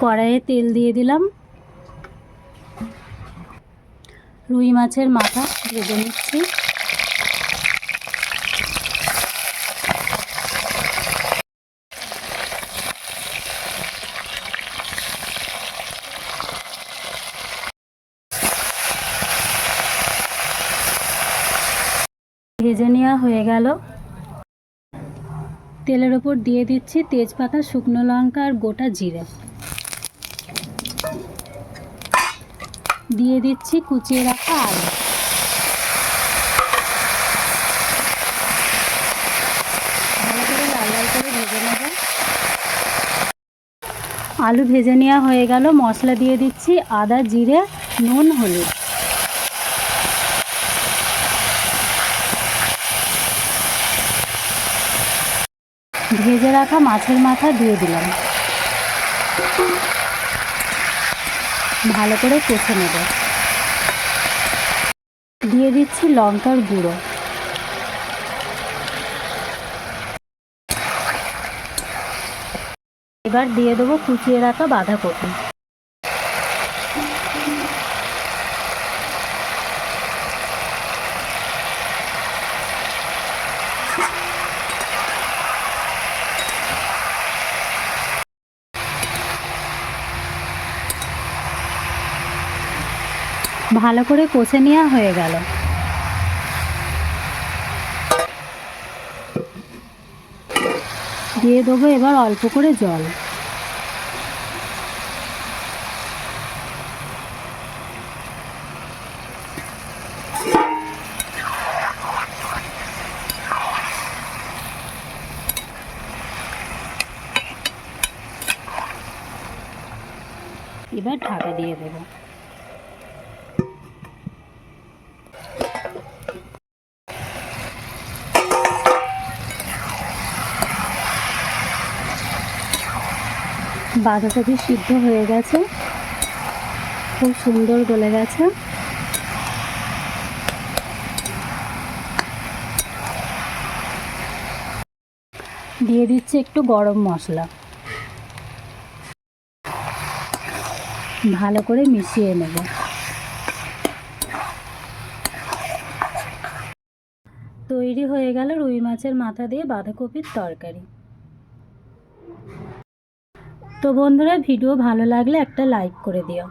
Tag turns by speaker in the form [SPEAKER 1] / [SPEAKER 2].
[SPEAKER 1] কড়াইয়ে তেল দিয়ে দিলাম। রুই মাছের মাথা ভেজে নিচ্ছি। ভেজে নেওয়া হয়ে গেল। তেলের ওপর দিয়ে দিচ্ছি তেজপাতা, শুকনো লঙ্কা আর গোটা জিরে। দিয়ে দিচ্ছি কুচিয়ে রাখা আলু। ভালো করে লাল লাল করে ভেজে নেব। আলু ভেজে নেওয়া হয়ে গেল। মশলা দিয়ে দিচ্ছি আদা, জিরে, নুন, হলুদ। ভেজে রাখা মাছের মাথা দিয়ে দিলাম। ভালো করে কষে নেব। দিয়ে দিচ্ছি লঙ্কার গুঁড়ো। এবার দিয়ে দেবো কুচিয়ে রাখা বাঁধাকপি। ভালো করে কষে নেওয়া হয়ে গেল। দিয়ে দেবো এবার অল্প করে জল। এবার ঢাকা দিয়ে দেবো। বাঁধাকপি সিদ্ধ হয়ে গেছে। খুব সুন্দর গলে গেছে। দিয়ে দিচ্ছি একটু গরম মশলা। ভালো করে মিশিয়ে নেব। তৈরি হয়ে গেল রুই মাছের মাথা দিয়ে বাঁধাকপির তরকারি। তো বন্ধুরা ভিডিও ভালো লাগলে একটা লাইক করে দিও।